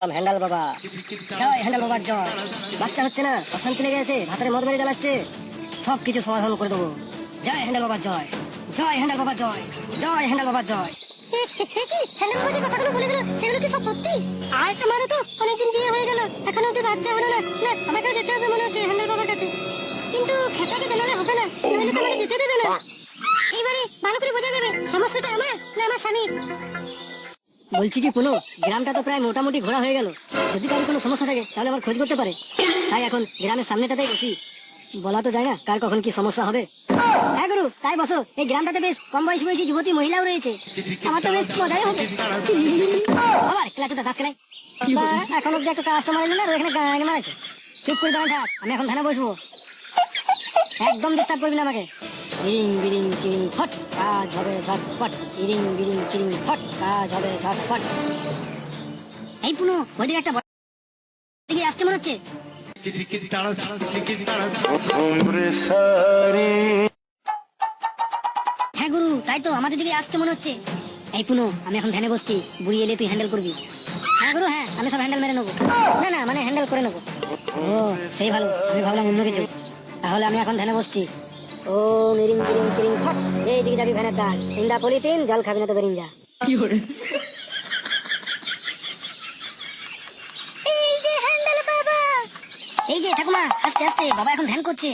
হ্যান্ডাল বাবা। হ্যান্ডাল বাবার জয় বাচ্চা হচ্ছে না, অশান্তি লেগে গেছে, ভাতের মদ মেরে জ্বালাচ্ছে। সব কিছু সমাধান করে দেবো। জয় হ্যান্ডাল বাবার জয়। জয় হ্যান্ডাল বাবার জয়। জয় হ্যান্ডাল বাবার জয়। সত্যি? আর আমারও তো অনেকদিন বিয়ে হয়ে গেল, এখনও অব্দি বাচ্চা হলো না। না মনে হচ্ছে হ্যান্ডেল বাবার কিন্তু খেতাকে জানালে হবে তো ভালো করে বোঝা যাবে, সমস্যাটা আমার না আমার স্বামীর? বলছি কি পুনো গ্রামটা তো প্রায় মোটামুটি ঘোরা হয়ে গেল। যদি কারোর কোনো সমস্যা থাকে তাহলে আবার খোঁজ করতে পারে। তাই এখন গ্রামের সামনেটাতেই বসি। বলা তো যায় না কার কখন কি সমস্যা হবে। হ্যাঁ গুরু তাই বসো। এই গ্রামটাতে বেশ কম বয়সী বয়সী যুবতী মহিলাও রয়েছে। আমার তো বেশ মজাই হবে। আবার খেলা চোদা দাঁত খেলাই। এখন অব্দি একটা কাস্টমার এলো না এখানে গান মারাছে চুপ করে দাঁড়ায় থাক। আমি এখন ধানে বসবো। একদম ডিস্টার্ব করবি না আমাকে। ইরিং বিরিং কিরিং ফট। কাজ হবে ঝটপট। ইরিং বিরিং কিরিং ফট কাজ হবে ঝটপট। এই পুনু ওইদিকে একটা দিকে আসছে মনে হচ্ছে। হ্যাঁ গুরু তাই তো আমাদের দিকে আসছে মনে হচ্ছে। এই পুনো আমি এখন ধ্যানে বসছি বুড়ি এলে তুই হ্যান্ডেল করবি। হ্যাঁ গুরু হ্যাঁ আমি সব হ্যান্ডেল মেরে নেব। না না মানে হ্যান্ডেল করে নেব। ও সেই ভালো আমি ভাবলাম অন্য কিছু। তাহলে আমি এখন ধ্যানে বসছি। ও নিরিং কিরিং কিরিং ফট দিকে যাবি ভ্যানের দাগ ইন্দা পলিথিন জল খাবি না তো বেরিং যা এই যে বাবা। এই যে ঠাকুমা আস্তে আস্তে বাবা এখন ধ্যান করছে।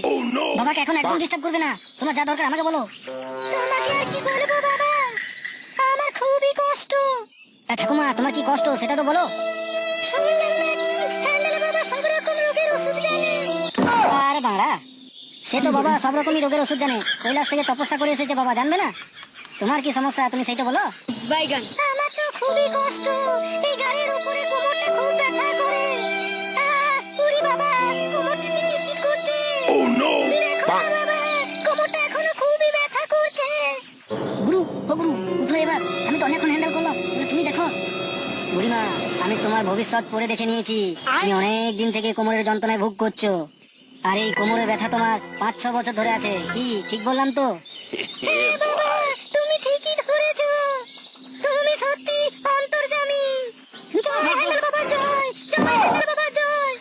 বাবাকে এখন একদম ডিস্টার্ব করবে না। তোমার যা দরকার আমাকে বলো। তোমাকে আর কি বলব বাবা? আমার খুবই কষ্ট। তা ঠাকুমা তোমার কি কষ্ট? সেটা তো বলো। শুনলাম নাকি হ্যান্ডেল বাবা সব রকম রোগের ওষুধ জানে। আরে বাড়া সে তো বাবা সব রকমই রোগের ওষুধ জানে। কৈলাস থেকে তপস্যা করে এসেছে বাবা জানবে না? তোমার কি সমস্যা? তুমি সেইটা বলো। বাইগান। আমার তো খুবই কষ্ট। এই গাড়ির উপরে কোমরটা খুব ব্যথা করে। উরি বাবা কোমরটা কি কিটকিট করছে? দেখো না বাবা কোমরটা এখনও খুবই ব্যথা করছে। গুরু ও গুরু উঠো এবার। আমি তো অনেকক্ষণ হ্যান্ডেল করলাম। তুমি দেখো। বুড়িমা আমি তোমার ভবিষ্যৎ পড়ে দেখে নিয়েছি। তুমি অনেক দিন থেকে কোমরের যন্ত্রণায় ভোগ করছ। আর এই কোমরে ব্যথা তোমার পাঁচ ছ বছর ধরে আছে। কি ঠিক বললাম তো? হ্যাঁ বাবা তুমি ঠিকই ধরেছো। তুমি সত্যি অন্তর্জামী জয় হ্যান্ডেল বাবা জয় জয় হ্যান্ডেল বাবা জয়।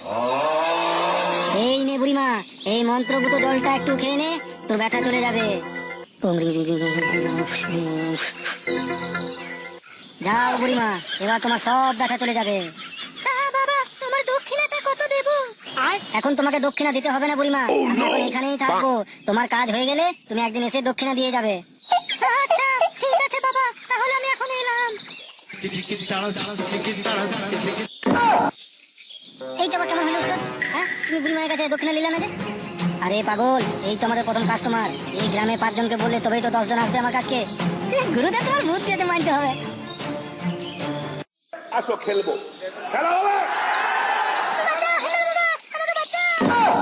এই নে বুড়িমা এই মন্ত্রভূত জলটা একটু খেয়ে নে তোর ব্যথা চলে যাবে। যাও বুড়িমা এবার তোমার সব ব্যথা চলে যাবে। এখন তোমাকে দক্ষিণা দিতে হবে না বুড়িমা। আমি এখন এখানেই থাকব। তোমার কাজ হয়ে গেলে তুমি একদিন এসে দক্ষিণা দিয়ে যাবে। আচ্ছা ঠিক আছে বাবা তাহলে আমি এখন এলাম। এইটা আবার কেমন হলো হ্যাঁ তুমি বুড়িমায়ের কাছে দক্ষিণা নিলে না যে? আরে পাগল এই তো আমাদের প্রথম কাস্টমার এই গ্রামে পাঁচজনকে বললে তবেই তো দশজন আসবে আমার কাছকে। গুরুদেব তোমার ভূত দিয়েছে মানতে হবে। আসো খেলব। খেলা হবে!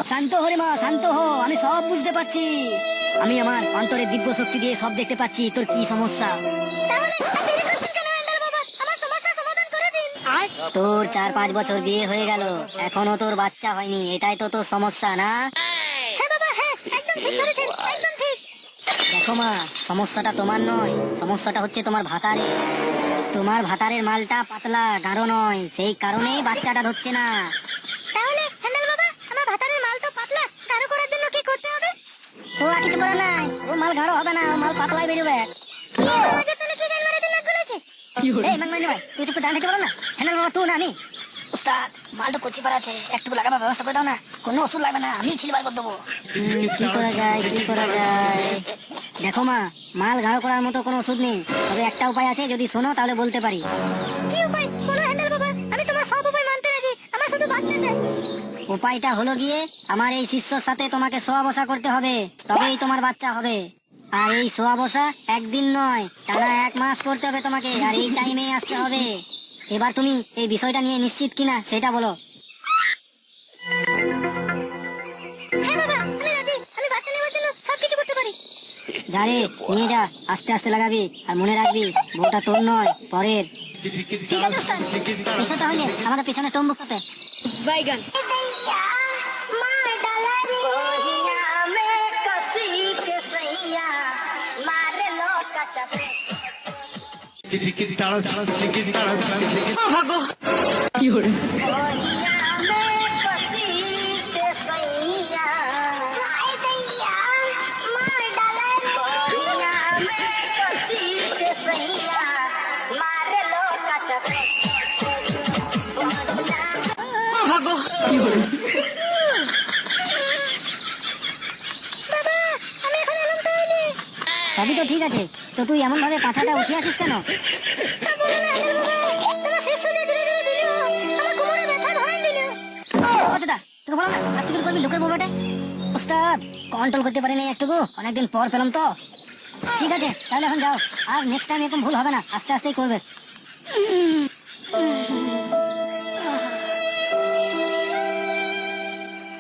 শান্ত হো রে মা শান্ত হো আমি সব বুঝতে পারছি। আমি আমার অন্তরের দিব্য শক্তি দিয়ে সব দেখতে পাচ্ছি। তোর কি সমস্যা? তোর চার পাঁচ বছর বিয়ে হয়ে গেল। এখনও তোর বাচ্চা হয়নি। এটাই তো তোর সমস্যা না? হ্যাঁ হ্যাঁ দেখো মা সমস্যাটা তোমার নয়। সমস্যাটা হচ্ছে তোমার ভাতারে। তোমার ভাতারের মালটা পাতলা গাঢ় নয়। সেই কারণেই বাচ্চাটা ধরছে না। ও আর কিছু করার নাই। ও মাল গাঢ় হবে না ও মাল পাতলাই বেরোবে। কি বাবা যে তাহলে কি গান মেরে দিন গুলেছে এই মাংমাইনি ভাই তুই চুপ করে পারো না? হ্যান্ডেল বাবা তুই না আমি। উস্তাদ মালটা কচি পারা আছে। একটু লাগাবার ব্যবস্থা করে দাও না। কোনো ওষুধ লাগবে না আমি ছিল বার করে দেবো। কি করা যায় কি করা যায়? দেখো মা মাল গাঢ় করার মতো কোনো ওষুধ নেই। তবে একটা উপায় আছে যদি শোনো তাহলে বলতে পারি। কি উপায়? বলো হ্যান্ডেল বাবা আমি তোমার সব উপায় মানতে উপায়টা হলো গিয়ে আমার এই শিষ্যর সাথে তোমাকে শোয়া বসা করতে হবে তবেই তোমার বাচ্চা হবে। আর এই শোয়া বসা একদিন নয় টানা এক মাস করতে হবে তোমাকে আর এই টাইমে আসতে হবে। এবার তুমি এই বিষয়টা নিয়ে নিশ্চিত কিনা সেটা বলো। হ্যাঁ বাবা আমি রাজি। আমি বাচ্চা নেওয়ার জন্য সবকিছু করতে পারি। যা রে নিয়ে যা আস্তে আস্তে লাগাবি আর মনে রাখবি বউটা তোর নয় পরের। ঠিক আছে তাহলে। আমাদের পিছনে টম্বুক করতে বাইগান। কিটি কিটি তাড়া তাড়া কিটি তাড়া তাড়া বাবা আমি এখন সবই তো ঠিক আছে। তো তুই এমন ভাবে পাছাটা উঠে আসিস কেন? কন্ট্রোল করতে পারিনি একটুকু অনেকদিন পর পেলাম তো। ঠিক আছে তাহলে এখন যাও। আর নেক্সট টাইম এরকম ভুল হবে না আস্তে আস্তেই করবে।